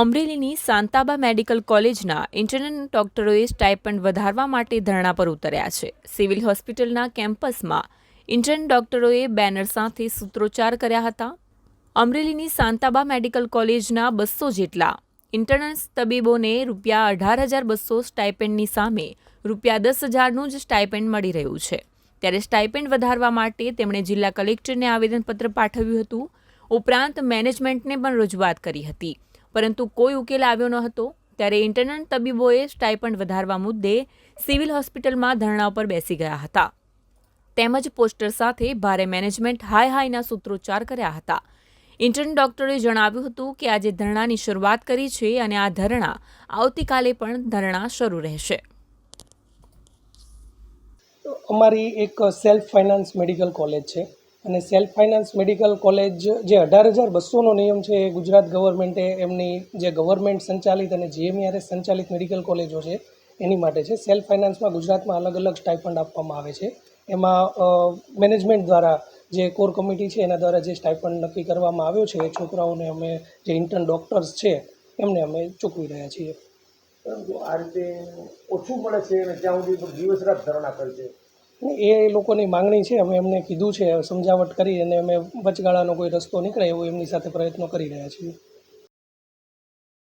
અમરેલીની સાંતાબા medical કોલેજના internal ડોક્ટરોએ stipend વધારવા માટે ધરણા પર ઉતર્યા છે. સિવિલ હોસ્પિટલના કેમ્પસમાં ઇન્ટર્ન ડોક્ટરોએ બેનર સાથે સૂત્રોચ્ચાર કર્યા હતા. અમરેલીની સાંતાબા મેડિકલ કોલેજના બસો જેટલા ઇન્ટર્નસ તબીબોને રૂપિયા અઢાર હજાર બસો સ્ટાઇપેન્ડની સામે રૂપિયા દસ હજારનું જ સ્ટાઇપેન્ડ મળી રહ્યું છે. ત્યારે સ્ટાઇપેન્ડ વધારવા માટે તેમણે જિલ્લા કલેક્ટરને આવેદનપત્ર પાઠવ્યું હતું. ઉપરાંત મેનેજમેન્ટને પણ રજૂઆત કરી હતી. પરંતુ કોઈ ઉકેલ આવ્યો ન હતો. ત્યારે ઇન્ટરનલ તબીબોએ સ્ટાઇપન્ડ વધારવા મુદ્દે સિવિલ હોસ્પિટલમાં ધરણા પર બેસી ગયા હતા. તેમજ પોસ્ટર સાથે ભારે મેનેજમેન્ટ, હાય હાયના સૂત્રોચ્ચાર કર્યા હતા. ઇન્ટર્ન ડોક્ટરે જણાવ્યું હતું કે આજે ધરણાની શરૂઆત કરી છે અને આ ધરણા આવતીકાલે પણ ધરણા શરૂ રહેશે. અમારી એક સેલ્ફ ફાઇનાન્સ મેડિકલ કોલેજ છે. અને સેલ્ફ ફાઇનાન્સ મેડિકલ કોલેજ જે અઢાર હજાર બસોનો નિયમ છે એ ગુજરાત ગવર્મેન્ટે એમની જે ગવર્મેન્ટ સંચાલિત અને જીએમઆરએ સંચાલિત મેડિકલ કોલેજો છે, એની માટે છે. સેલ્ફ ફાઇનાન્સમાં ગુજરાતમાં અલગ અલગ સ્ટાઇપન્ડ આપવામાં આવે છે. એમાં મેનેજમેન્ટ દ્વારા જે કોર કમિટી છે એના દ્વારા જે સ્ટાઇપન્ડ નક્કી કરવામાં આવ્યો છે, એ છોકરાઓને અમે જે ઇન્ટર્ન ડૉક્ટર્સ છે, એમને અમે ચૂકવી રહ્યા છીએ. પરંતુ આ રીતે ઓછું મળે છે અને ત્યાં સુધી દિવસ રાત ધરણા કરે છે. એ લોકોની માંગણી છે. અમે એમને કીધું છે, સમજાવટ કરી અને અમે વચગાળાનો કોઈ રસ્તો નીકળે એવો એમની સાથે પ્રયત્નો કરી રહ્યા છીએ.